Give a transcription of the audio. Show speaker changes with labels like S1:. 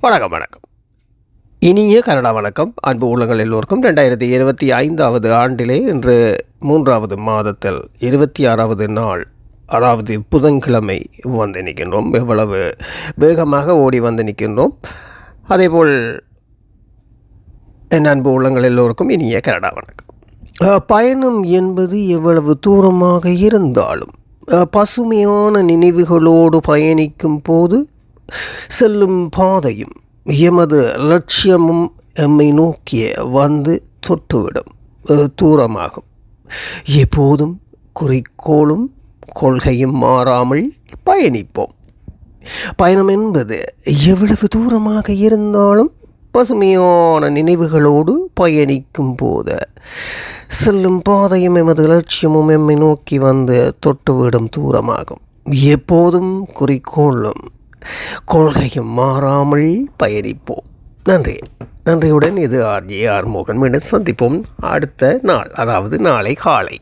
S1: வணக்கம் வணக்கம். இனிய கனடா வணக்கம். அன்பு உள்ளங்கள் எல்லோருக்கும் ரெண்டாயிரத்தி இருபத்தி ஐந்தாவது ஆண்டிலே இன்று மூன்றாவது மாதத்தில் இருபத்தி ஆறாவது நாள் அதாவது புதன்கிழமை வந்து நிற்கின்றோம். எவ்வளவு வேகமாக ஓடி வந்து நிற்கின்றோம். அதேபோல் என் அன்பு உள்ளங்கள் எல்லோருக்கும் இனிய கனடா வணக்கம். பயணம் என்பது எவ்வளவு தூரமாக இருந்தாலும் பசுமையான நினைவுகளோடு பயணிக்கும் போது செல்லும் பாதையும் எமது லட்சியமும் எம்மை நோக்கிய வந்து தொட்டுவிடும். தூரமாகும். எப்போதும் குறிக்கோளும் கொள்கையும் மாறாமல் பயணிப்போம். பயணம் என்பது எவ்வளவு தூரமாக இருந்தாலும் பசுமையான நினைவுகளோடு பயணிக்கும் போது செல்லும் பாதையும் எமது லட்சியமும் எம்மை நோக்கி வந்து தொட்டுவிடும் தூரமாகும். எப்போதும் குறிக்கோளும் கொள்கையும் மாறாமல் பயணிப்போம். நன்றி. நன்றியுடன் இது ஆர்ஜி ஆர் மோகன் மீண்டும் சந்திப்போம். அடுத்த நாள் அதாவது நாளை காலை.